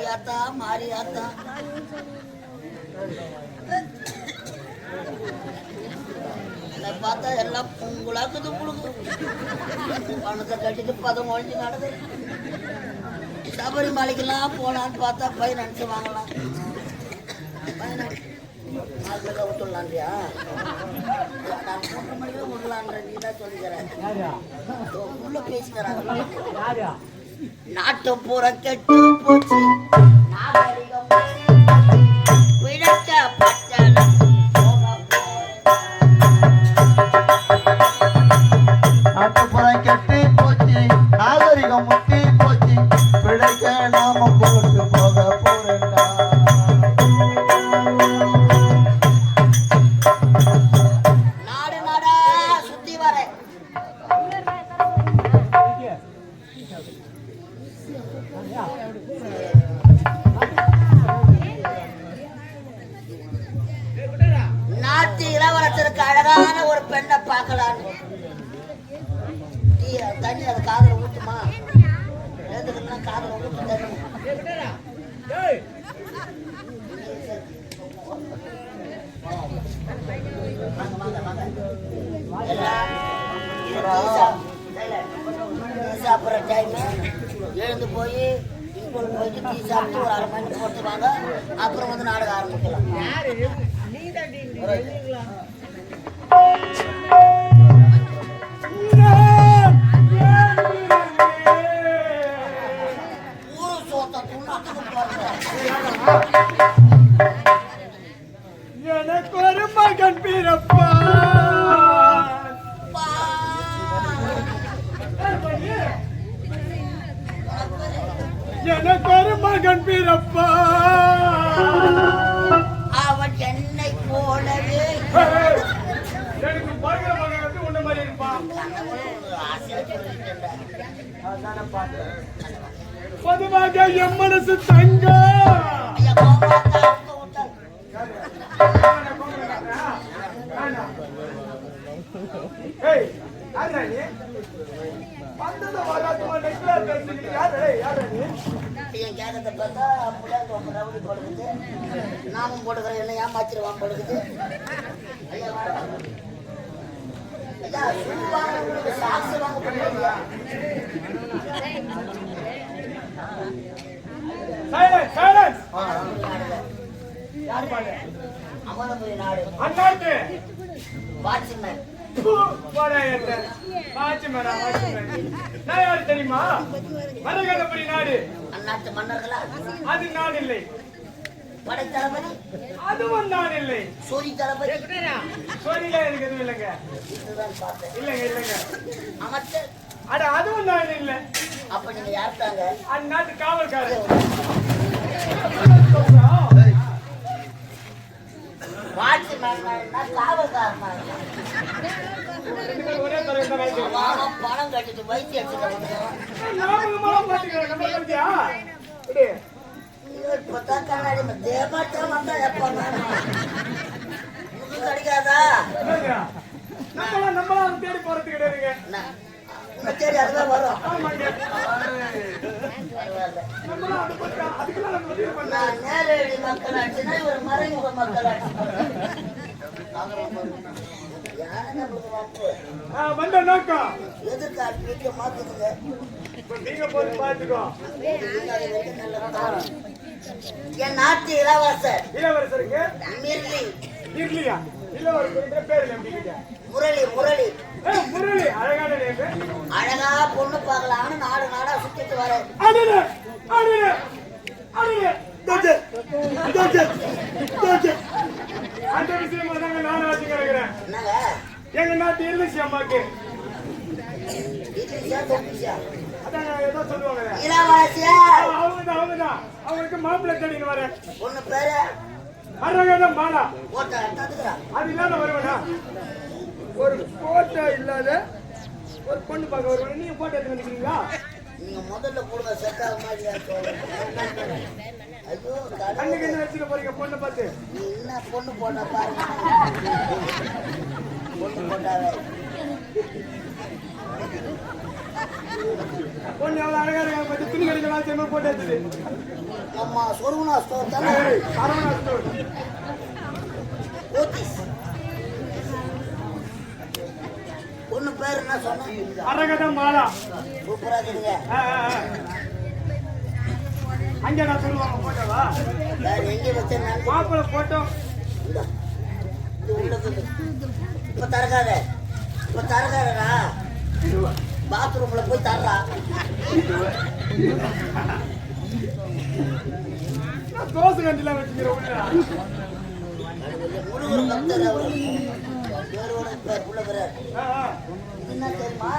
காளியாத்தா மாரியாத்தா என்னை பார்த்தா எல்லாம் பொங்குலாக்குது புழுகு. பணத்தை கட்டிட்டு பதம் ஒழிஞ்சு நடக்குது சபரிமலைக்கெல்லாம் போலான்னு பார்த்தா பதினஞ்சு வாங்கலாம். பதினஞ்சு நாளைக்கு விட்டுடலான்றியா? நான் மூன்று மணிக்கு விடலான்ற நீ தான் சொல்லிக்கிறேன் உள்ள பேசிக்கிறாங்க நாட்டு பூர கெட்டு போச்சு நாகரிகம் பிழைக்க பட்டணம் நாட்டுப்புறம் கெட்டி அழகான ஒரு பெண்ணை பார்க்கலான்னு தண்ணி அது காதல ஊத்துமா எழுதுக்கலாம் காதல ஊத்து தண்ணி வாங்க, வாங்க, வாங்க. எல்லாம் இது டீ சாப்~ silent. டீ சாப்பிட்ற டைம் எழுந்து போய் இன்கோல் போயிட்டு டீ சாப்பிட்டு ஒரு அரை மணி போட்டு வாங்க அப்புறம் வந்து நாடகம் ஆரம்பிக்கலாம் Bye. பொதுவாக என் மனசு தங்க என் கேட்கறத பார்த்தா அப்படியே ரொம்ப ரவுடி நாமும் போட்டுக்கிறேன் என்ன ஏமாச்சிருவான் போடுது ஐயா வாடா. ஐயா வாங்க சைலன்ஸ் சைலன்ஸ் யார் பாடு அமரபுரி நாடு வாட்ச்மேன்? தெரியுமா? மரகதபுரி நாடு. அந்நாட்டு மன்னர்களா? அது நான் இல்லை. படை தளபதி? அதுவும் நான் இல்லை. சூரி தளபதி? சோனில எனக்கு எதுவும் இல்லைங்க. இல்லைங்க இல்லைங்க. அமைச்சர் அட அதுவும் நான் இல்லை. அப்ப நீங்க யார்த்தாங்க அந்நாட்டு காவல்காரர். வாட்ச்மேன் காவல்காரனா ஒரே பணம் கட்டிட்டு வைத்தியம் எடுத்துட்டு. இப்பதான் கண்ணாடி தேவாட்டம் வந்தா எப்ப கிடைக்காதா? நம்மளாம் அதை தேடி போறது கிடையாதுங்க. தேடி அதுதான் வரும். நேரடி மக்களாட்சினா இவர் மறைமுக மக்களாட்சி. வந்த நோக்கம். மாத்துதுங்க இப்ப நீங்க போய் பாத்துக்கோ. என் நாட்டு இளவரசர். இளவரசருக்கு மிர்லி இல்லையா இளவரசருக்கு பேர் எப்படிங்க முரளி முரளி. முரளி அழகான நேரு அழகா பொண்ணு பார்க்கலாம்னு நாடு நாடா சுத்திட்டு வரேன். அடடே அடடே அடடே. தோஜே தோஜே தோஜே அந்த விஷயமா தாங்க நானும் வச்சு கிடக்குறேன். என்னங்க? எங்க நாட்டு இல்லசி அம்மாக்கு. இட்லியா தொப்பிச்சா அதான் ஏதோ சொல்லுவாங்க இளவரசியா அவங்க தான் அவங்க தான் அவங்களுக்கு மாப்பிள்ளை தேடின்னு வரேன். பொண்ணு பேரு? போட்ட தந்துக்கிறா அது இல்லாத வருவனா ஒரு போட்டோ இல்லாத ஒரு பொண்ணு பார்க்க வருவாங்க நீங்க போட்டோ எடுத்து வந்துக்கிறீங்களா? நீங்க முதல்ல கொடுங்க செட் ஆக மாதிரி ஐயோ கண்ணுக்கு. என்ன வச்சுக்க போறீங்க பொண்ணை பார்த்து? என்ன பொண்ணு போட்டா பாருங்க பொண்ணு போட்டாவே பொண்ணு எவ்வளவு அழகா இருக்காங்க பத்தி துணி கடைக்கு வேலை செய்யும்போது போட்டு எடுத்துது நம்ம சொருகுனா ஸ்டோர் தானே? சரவணா ஸ்டோர். ஓத்திஸ் பொண்ணு பேர் என்ன சொன்னேன் அரகத மாலா. சூப்பரா இருக்குங்க. அங்க நான் சொல்லுவாங்க போட்டோவா? வேற எங்க வச்சேன் மாப்பிள்ளை போட்டோ. இப்ப தரகாத இப்ப தரகாதடா பாத்ரூம்ல போய் தர்றா. தோசை கண்டில வச்சுக்கிறேன் உள்ள. முருகர் பக்தர் அவர். பேரோட பேர் உள்ள பேர் என்ன தெரியுமா?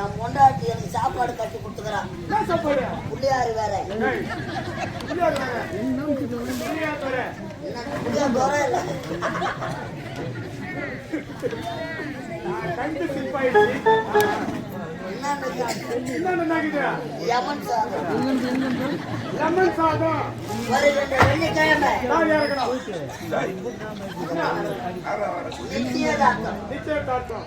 என் பொண்டாட்டி எனக்கு சாப்பாடு கட்டி கொடுத்துக்கிறான் புள்ளியாரு வேற. என்ன புள்ளியார் தோற இல்ல. கண்டு சிப்பாயிடுச்சு. சாதம் லெமன் சாதம் நிச்சயதார்த்தம் நிச்சயதார்த்தம்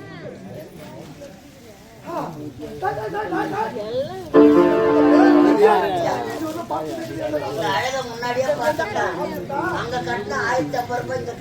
அழக முன்னாடியே பார்த்துட்டான் அங்க கட்டின ஆயிரத்தி அப்பறப்ப இங்க